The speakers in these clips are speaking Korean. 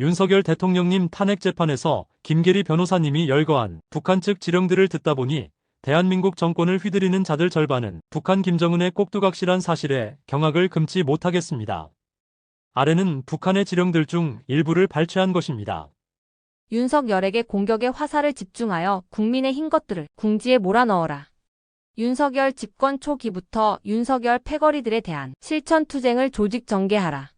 윤석열 대통령님 탄핵 재판에서 김계리 변호사님이 열거한 북한 측 지령들을 듣다 보니 대한민국 정권을 휘두르는 자들 절반은 북한 김정은의 꼭두각실한 사실에 경악을 금치 못하겠습니다. 아래는 북한의 지령들 중 일부를 발췌한 것입니다. 윤석열에게 공격의 화살을 집중하여 국민의 흰 것들을 궁지에 몰아넣어라. 윤석열 집권 초기부터 윤석열 패거리들에 대한 실천 투쟁을 조직 전개하라.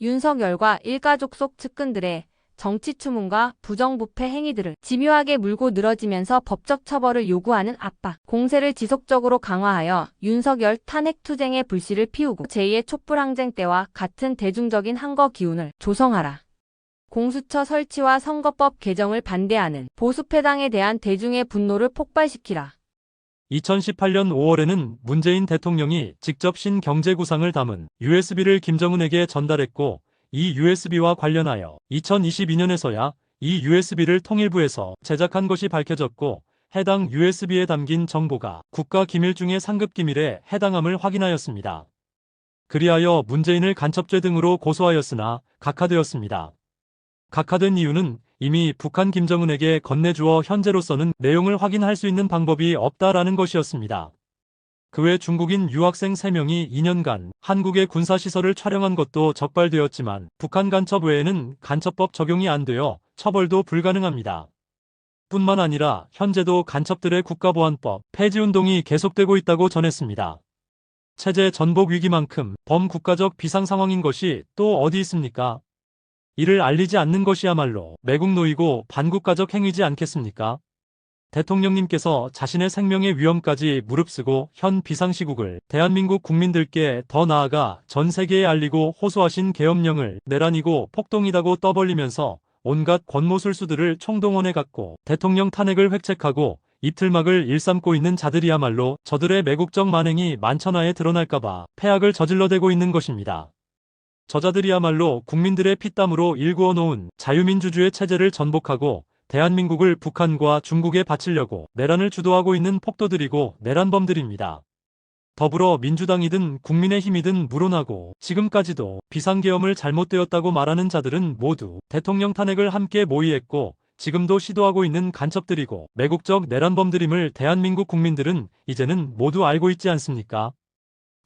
윤석열과 일가족 속 측근들의 정치 추문과 부정부패 행위들을 집요하게 물고 늘어지면서 법적 처벌을 요구하는 압박, 공세를 지속적으로 강화하여 윤석열 탄핵 투쟁의 불씨를 피우고 제2의 촛불 항쟁 때와 같은 대중적인 항거 기운을 조성하라. 공수처 설치와 선거법 개정을 반대하는 보수패당에 대한 대중의 분노를 폭발시키라. 2018년 5월에는 문재인 대통령이 직접 신경제구상을 담은 USB를 김정은에게 전달했고 이 USB와 관련하여 2022년에서야 이 USB를 통일부에서 제작한 것이 밝혀졌고 해당 USB에 담긴 정보가 국가 기밀 중의 상급 기밀에 해당함을 확인하였습니다. 그리하여 문재인을 간첩죄 등으로 고소하였으나 각하되었습니다. 각하된 이유는 이미 북한 김정은에게 건네주어 현재로서는 내용을 확인할 수 있는 방법이 없다라는 것이었습니다. 그 외 중국인 유학생 3명이 2년간 한국의 군사시설을 촬영한 것도 적발되었지만 북한 간첩 외에는 간첩법 적용이 안 되어 처벌도 불가능합니다. 뿐만 아니라 현재도 간첩들의 국가보안법 폐지운동이 계속되고 있다고 전했습니다. 체제 전복 위기만큼 범국가적 비상 상황인 것이 또 어디 있습니까? 이를 알리지 않는 것이야말로 매국노이고 반국가적 행위지 않겠습니까? 대통령님께서 자신의 생명의 위험까지 무릅쓰고 현 비상시국을 대한민국 국민들께 더 나아가 전 세계에 알리고 호소하신 계엄령을 내란이고 폭동이라고 떠벌리면서 온갖 권모술수들을 총동원해 갖고 대통령 탄핵을 획책하고 입틀막을 일삼고 있는 자들이야말로 저들의 매국적 만행이 만천하에 드러날까봐 폐악을 저질러대고 있는 것입니다. 저자들이야말로 국민들의 피땀으로 일구어 놓은 자유민주주의 체제를 전복하고 대한민국을 북한과 중국에 바치려고 내란을 주도하고 있는 폭도들이고 내란범들입니다. 더불어 민주당이든 국민의힘이든 물어나고 지금까지도 비상계엄을 잘못되었다고 말하는 자들은 모두 대통령 탄핵을 함께 모의했고 지금도 시도하고 있는 간첩들이고 매국적 내란범들임을 대한민국 국민들은 이제는 모두 알고 있지 않습니까?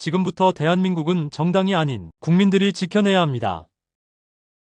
지금부터 대한민국은 정당이 아닌 국민들이 지켜내야 합니다.